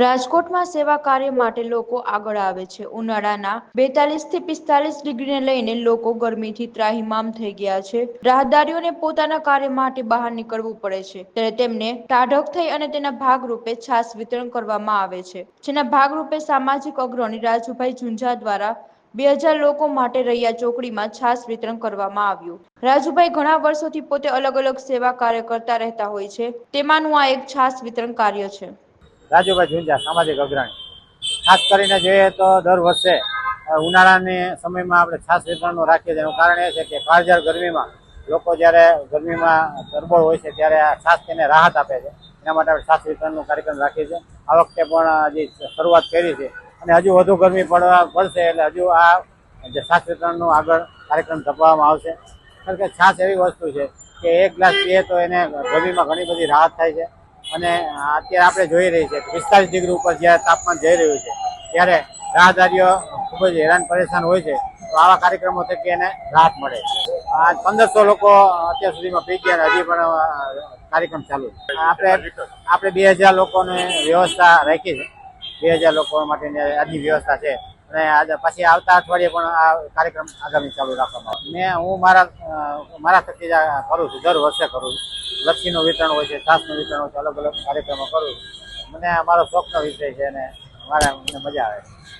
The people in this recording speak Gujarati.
રાજકોટમાં સેવા કાર્ય માટે લોકો આગળ આવે છે. ઉનાળાના બેતાલીસથી પિસ્તાલીસ ડિગ્રીને લઈને લોકો ગરમીથી ત્રાહિમામ થઈ ગયા છે. રાહદારીઓને પોતાના કાર્ય માટે બહાર નીકળવું પડે છે. ત્યારે તેમને ટાઢક થઈ અને તેના ભાગરૂપે છાસ વિતરણ કરવામાં આવે છે. જેના ભાગરૂપે સામાજિક અગ્રણી રાજુભાઈ ઝુંઝા દ્વારા બે હજાર લોકો માટે રૈયા ચોકડીમાં છાસ વિતરણ કરવામાં આવ્યું. રાજુભાઈ ઘણા વર્ષોથી પોતે અલગ અલગ સેવા કાર્ય કરતા રહેતા હોય છે. તેમાંનું આ એક છાસ વિતરણ કાર્ય છે. રાજુભાઈ ઝુંઝા, સામાજિક અગ્રણી. ખાસ કરીને જોઈએ તો દર વર્ષે ઉનાળાની સમયમાં આપણે છાસ વિતરણનું રાખીએ છીએ. એનું કારણ એ છે કે કાળઝાળ ગરમીમાં લોકો જ્યારે ગરમીમાં તરબોળ હોય છે ત્યારે આ છાસ તેને રાહત આપે છે. એના માટે આપણે છાસ વિતરણનો કાર્યક્રમ રાખીએ છીએ. આ વખતે પણ હજી શરૂઆત કરી છે અને હજુ વધુ ગરમી પડવા પડશે એટલે હજુ આ જે છાસ વિતરણનું આગળ કાર્યક્રમ ધપાવવામાં આવશે. કારણ કે છાસ એવી વસ્તુ છે કે એક ગ્લાસ પીએ તો એને ગરમીમાં ઘણી બધી રાહત થાય છે. અને અત્યારે આપણે જોઈ રહી છે પિસ્તાલીસ ડિગ્રી ઉપર જ્યારે તાપમાન જઈ રહ્યું છે, ત્યારે રાહદારીઓ ખૂબ જ હેરાન પરેશાન હોય છે, તો આવા કાર્યક્રમો થકી એને રાહત મળે આ પંદરસો લોકો અત્યાર સુધીમાં પી ગયા હજી પણ કાર્યક્રમ ચાલુ આપણે આપણે બે હજાર લોકોની વ્યવસ્થા રાખી છે. બે હજાર લોકો માટેની આજની વ્યવસ્થા છે. અને આજે પછી આવતા અઠવાડિયે પણ આ કાર્યક્રમ આગામી ચાલુ રાખવામાં આવે મેં, હું મારા મારા થકી કરું છું. દર વર્ષે કરું છું. લસ્સીનું વિતરણ હોય છે છાસનું વિતરણ હોય છે, અલગ અલગ કાર્યક્રમો કરું મને અમારો શોખનો વિષય છે અને મારા મને મજા આવે છે.